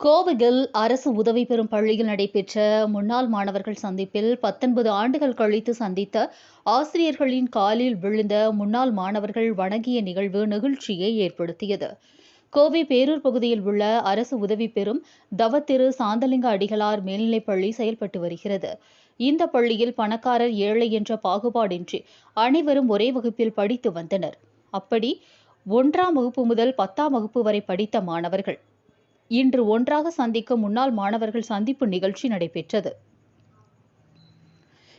கோவையில் அரசு உதவி பெறும் பள்ளியில் நடைபெற்ற முன்னாள் மாணவர்கள் சந்திப்பில் பத்தொன்பது ஆண்டுகள் கழித்து சந்தித்த ஆசிரியர்களின் காலில் விழுந்த முன்னாள் மாணவர்கள் வணங்கிய நிகழ்வு நெகிழ்ச்சியை ஏற்படுத்தியது. கோவை பேரூர் பகுதியில் உள்ள அரசு உதவி பெறும் தவத்திரு சாந்தலிங்க அடிகளார் மேல்நிலைப்பள்ளி செயல்பட்டு வருகிறது. இந்த பள்ளியில் பணக்காரர் ஏழை என்ற பாகுபாடின்றி அனைவரும் ஒரே வகுப்பில் படித்து வந்தனர். அப்படி ஒன்றாம் வகுப்பு முதல் பத்தாம் வகுப்பு வரை படித்த மாணவர்கள் இன்று ஒன்றாக சந்திக்கும் முன்னாள் மாணவர்கள் சந்திப்பு நிகழ்ச்சி நடைபெற்றது.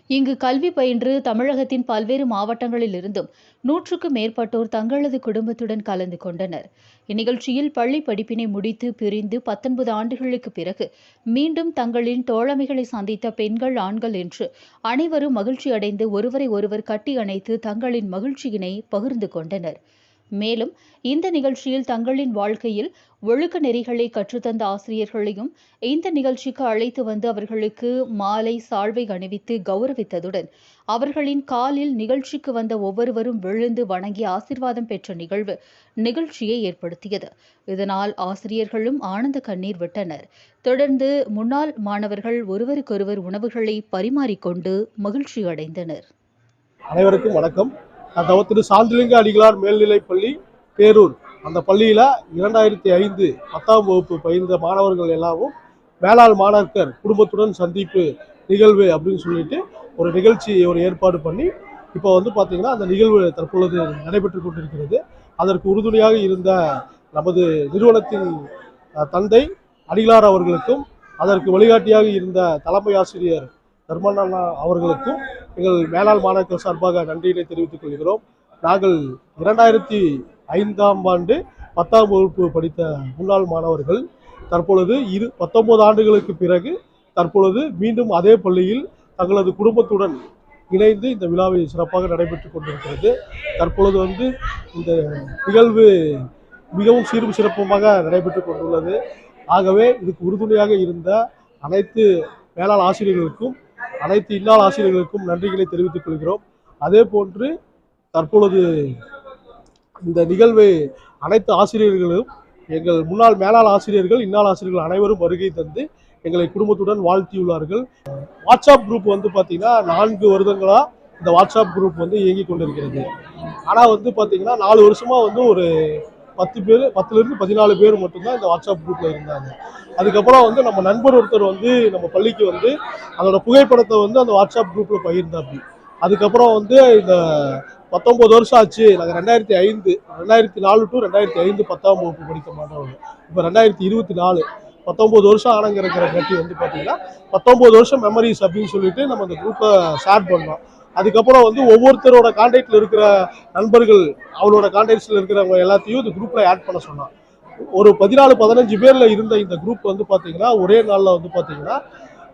இங்கு கல்வி பயின்று தமிழகத்தின் பல்வேறு மாவட்டங்களில் இருந்தும் நூற்றுக்கும் மேற்பட்டோர் தங்களது குடும்பத்துடன் கலந்து கொண்டனர். இந்நிகழ்ச்சியில் பள்ளி படிப்பினை முடித்து பிரிந்து பத்தொன்பது ஆண்டுகளுக்கு பிறகு மீண்டும் தங்களின் தோழமைகளை சந்தித்த பெண்கள் ஆண்கள் என்று அனைவரும் மகிழ்ச்சி அடைந்து ஒருவரை ஒருவர் கட்டி அணைத்து தங்களின் மகிழ்ச்சியினை பகிர்ந்து கொண்டனர். மேலும் இந்த நிகழ்ச்சியில் தங்களின் வாழ்க்கையில் ஒழுக்க நெறிகளை கற்றுத்தந்த ஆசிரியர்களையும் இந்த நிகழ்ச்சிக்கு அழைத்து வந்து அவர்களுக்கு மாலை சால்வை அணிவித்து கௌரவித்ததுடன் அவர்களின் காலில் நிகழ்ச்சிக்கு வந்த ஒவ்வொருவரும் விழுந்து வணங்கி ஆசிர்வாதம் பெற்ற நிகழ்வு நிகழ்ச்சியை ஏற்படுத்தியது. இதனால் ஆசிரியர்களும் ஆனந்த கண்ணீர் விட்டனர். தொடர்ந்து முன்னாள் மாணவர்கள் ஒருவருக்கொருவர் உணவுகளை பரிமாறிக்கொண்டு மகிழ்ச்சி அடைந்தனர் அனைவருக்கும் வணக்கம். நான் திரு சாந்திலிங்க அடிகளார் மேல்நிலைப் பள்ளி பேரூர். அந்த பள்ளியில் இரண்டாயிரத்தி ஐந்து பத்தாம் வகுப்பு பயின்ற மாணவர்கள் எல்லாரும் மேலாள் மாணாக்கர் குடும்பத்துடன் சந்திப்பு நிகழ்வு அப்படின்னு சொல்லிட்டு ஒரு நிகழ்ச்சி ஒரு ஏற்பாடு பண்ணி இப்போ வந்து பார்த்தீங்கன்னா அந்த நிகழ்வு தற்பொழுது நடைபெற்று கொண்டிருக்கிறது. அதற்கு உறுதுணையாக இருந்த நமது நிறுவனத்தின் தந்தை அடிகளார் அவர்களுக்கும் அதற்கு வழிகாட்டியாக இருந்த தலைமை ஆசிரியர் தர்மண்ணா அவர்களுக்கும் எங்கள் மேலாள் மாணவர்கள் சார்பாக நன்றியினை தெரிவித்துக் கொள்கிறோம். நாங்கள் இரண்டாயிரத்தி ஐந்தாம் ஆண்டு பத்தாம் வகுப்பு படித்த முன்னாள் மாணவர்கள் தற்பொழுது இரு பத்தொன்பது ஆண்டுகளுக்கு பிறகு தற்பொழுது மீண்டும் அதே பள்ளியில் தங்களது குடும்பத்துடன் இணைந்து இந்த விழாவை சிறப்பாக நடைபெற்றுக் கொண்டிருக்கிறது. தற்பொழுது வந்து இந்த நிகழ்வு மிகவும் சீரும் சிறப்புமாக நடைபெற்றுக் கொண்டுள்ளது. ஆகவே இதுக்கு உறுதுணையாக இருந்த அனைத்து மேலாள் ஆசிரியர்களுக்கும் அனைத்து இல்லாத ஆசிரியர்களுக்கும் நன்றிகளை தெரிவித்துக் கொள்கிறோம். அதே போன்று தற்பொழுது இந்த நிகழ்வை அனைத்து ஆசிரியர்களும் எங்கள் முன்னாள் மேலாள் ஆசிரியர்கள் இன்னால் ஆசிரியர்கள் அனைவரும் வருகை தந்து எங்களை குடும்பத்துடன் வாழ்த்தியுள்ளார்கள். வாட்ஸ்அப் குரூப் வந்து பார்த்தீங்கன்னா நான்கு வருடங்களா இந்த வாட்ஸ்அப் குரூப் வந்து இயங்கி கொண்டிருக்கிறது. ஆனால் வந்து பார்த்தீங்கன்னா நாலு வருஷமா வந்து ஒரு பத்து பேர் பத்துலேருந்து பதினாலு பேர் மட்டும்தான் இந்த வாட்ஸ்அப் குரூப்பில் இருந்தாங்க. அதுக்கப்புறம் வந்து நம்ம நண்பர் ஒருத்தர் வந்து நம்ம பள்ளிக்கு வந்து அதோட புகைப்படத்தை வந்து அந்த வாட்ஸ்அப் குரூப்பில் பகிர்ந்தாப்பி அதுக்கப்புறம் வந்து இந்த பத்தொம்பது வருஷம் ஆச்சு. நாங்கள் ரெண்டாயிரத்தி ஐந்து ரெண்டாயிரத்தி நாலு டு ரெண்டாயிரத்தி ஐந்து பத்தாம் வகுப்பு படித்த மாணவர்கள். இப்போ ரெண்டாயிரத்தி இருபத்தி நாலு பத்தொம்பது வருஷம் ஆனங்கிற கட்டி வந்து பார்த்தீங்கன்னா பத்தொம்பது வருஷம் மெமரிஸ் அப்படின்னு சொல்லிட்டு நம்ம அந்த குரூப்பை ஷேர் பண்ணோம். அதுக்கப்புறம் வந்து ஒவ்வொருத்தரோட கான்டாக்டில் இருக்கிற நண்பர்கள் அவளோட கான்டாக்ட்ஸில் இருக்கிறவங்க எல்லாத்தையும் இந்த குரூப்பில் ஆட் பண்ண சொன்னான் ஒரு பதினாலு பதினஞ்சு பேரில் இருந்த இந்த குரூப் வந்து பார்த்தீங்கன்னா ஒரே நாளில் வந்து பார்த்தீங்கன்னா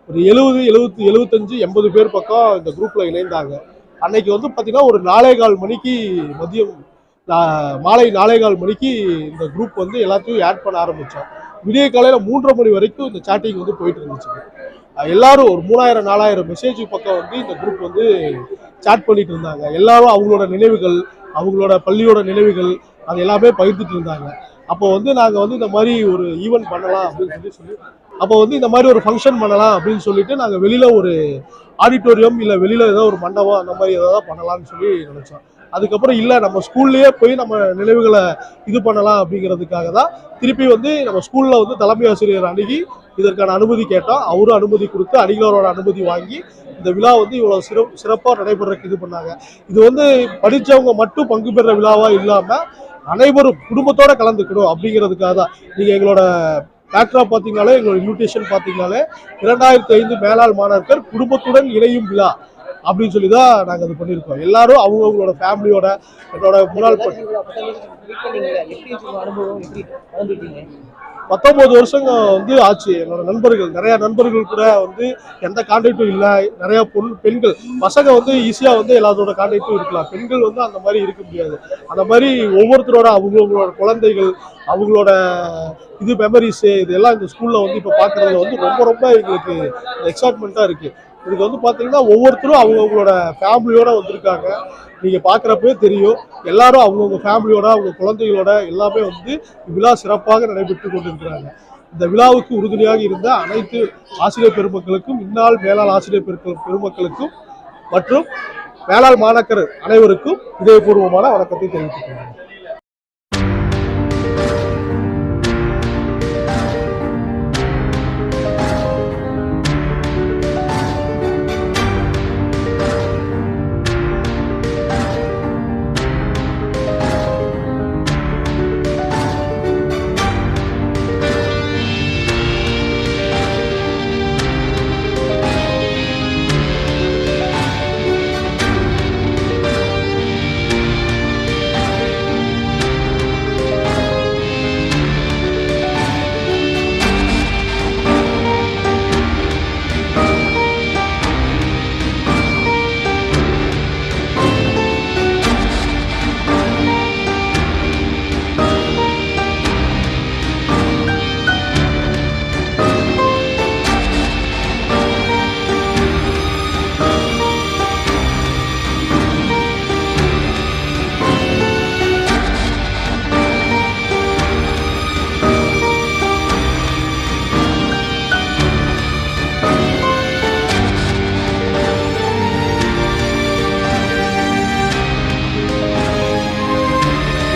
ஒரு எழுபது எழுபத்தி எழுபத்தஞ்சு எண்பது பேர் பக்கம் இந்த குரூப்பில் இணைந்தாங்க. அன்னைக்கு வந்து பார்த்தீங்கன்னா ஒரு நாலே கால் மணிக்கு மதியம் நா- மாலை நாலே கால் மணிக்கு இந்த குரூப் வந்து எல்லாத்தையும் ஆட் பண்ண ஆரம்பித்தோம் விடிய காலையில் மூன்றரை மணி வரைக்கும் இந்த சாட்டிங் வந்து போயிட்டு இருந்துச்சு. எல்லாரும் ஒரு மூணாயிரம் நாலாயிரம் மெசேஜ் பக்கம் வந்து இந்த குரூப் வந்து சாட் பண்ணிட்டு இருந்தாங்க. எல்லாரும் அவங்களோட நினைவுகள் அவங்களோட பள்ளியோட நினைவுகள் அது எல்லாமே பகிர்ந்துட்டு இருந்தாங்க. அப்போ வந்து நாங்கள் வந்து இந்த மாதிரி ஒரு ஈவெண்ட் பண்ணலாம் அப்படின்னு சொல்லி சொல்லி அப்போ வந்து இந்த மாதிரி ஒரு ஃபங்க்ஷன் பண்ணலாம் அப்படின்னு சொல்லிட்டு நாங்கள் வெளியில் ஒரு ஆடிட்டோரியம் இல்லை வெளியில் ஏதோ ஒரு மண்டபம் அந்த மாதிரி ஏதாவது பண்ணலாம்னு சொல்லி நினச்சோம். அதுக்கப்புறம் இல்லை நம்ம ஸ்கூல்லேயே போய் நம்ம நினைவுகளை இது பண்ணலாம் அப்படிங்கிறதுக்காக தான் திருப்பி வந்து நம்ம ஸ்கூலில் வந்து தலைமை ஆசிரியர் அணுகி இதற்கான அனுமதி கேட்டோம். அவரும் அனுமதி கொடுத்து அணிகளோட அனுமதி வாங்கி இந்த விழா வந்து இவ்வளோ சிறப்பு சிறப்பாக நடைபெறக்கு இது பண்ணாங்க. இது வந்து படித்தவங்க மட்டும் பங்கு பெற விழாவாக இல்லாமல் அனைவரும் குடும்பத்தோட கலந்துக்கணும் அப்படிங்கிறதுக்காக தான். நீங்கள் எங்களோட பேக்ரா பார்த்தீங்கனாலே எங்களோட இன்விடேஷன் பார்த்தீங்கனாலே இரண்டாயிரத்தி ஐந்து மேலாள் மாணவர்கள் குடும்பத்துடன் இணையும் விழா. அப்படின்னு சொல்லி தான் நாங்கள் அது பண்ணியிருக்கோம். எல்லாரும் அவங்கவுங்களோட ஃபேமிலியோட என்னோட முன்னாள் பத்தொம்போது பத்தொன்பது வருஷங்க வந்து ஆச்சு. என்னோட நண்பர்கள் நிறைய நண்பர்கள் கூட வந்து எந்த கான்டாக்டும் இல்லை. நிறைய பொன் பெண்கள் பசங்க வந்து ஈஸியாக வந்து எல்லாத்தோட கான்டாக்டும் இருக்கலாம். பெண்கள் வந்து அந்த மாதிரி இருக்க முடியாது. அந்த மாதிரி ஒவ்வொருத்தரோட அவங்களோட குழந்தைகள் அவங்களோட இது மெமரிஸு இதெல்லாம் இந்த ஸ்கூலில் வந்து இப்போ பார்க்குறது வந்து ரொம்ப ரொம்ப எங்களுக்கு எக்ஸைட்மெண்ட்டாக இருக்குது இதுக்கு வந்து பார்த்தீங்கன்னா ஒவ்வொருத்தரும் அவங்கவுங்களோட ஃபேமிலியோட வந்திருக்காங்க. நீங்கள் பார்க்குறப்பவே தெரியும். எல்லாரும் அவங்கவுங்க ஃபேமிலியோட அவங்க குழந்தைகளோட எல்லாமே வந்து விழா சிறப்பாக நடைபெற்று கொண்டிருக்கிறாங்க. இந்த விழாவுக்கு உறுதுணையாக இருந்த அனைத்து ஆசிரியர் பெருமக்களுக்கும் இந்நாள் மேலாள் ஆசிரியர் பெருக்கள் பெருமக்களுக்கும் மற்றும் மேலாள் மாணாக்கர் அனைவருக்கும் இதயபூர்வமான வணக்கத்தை தெரிவித்துக் கொள்கிறேன்.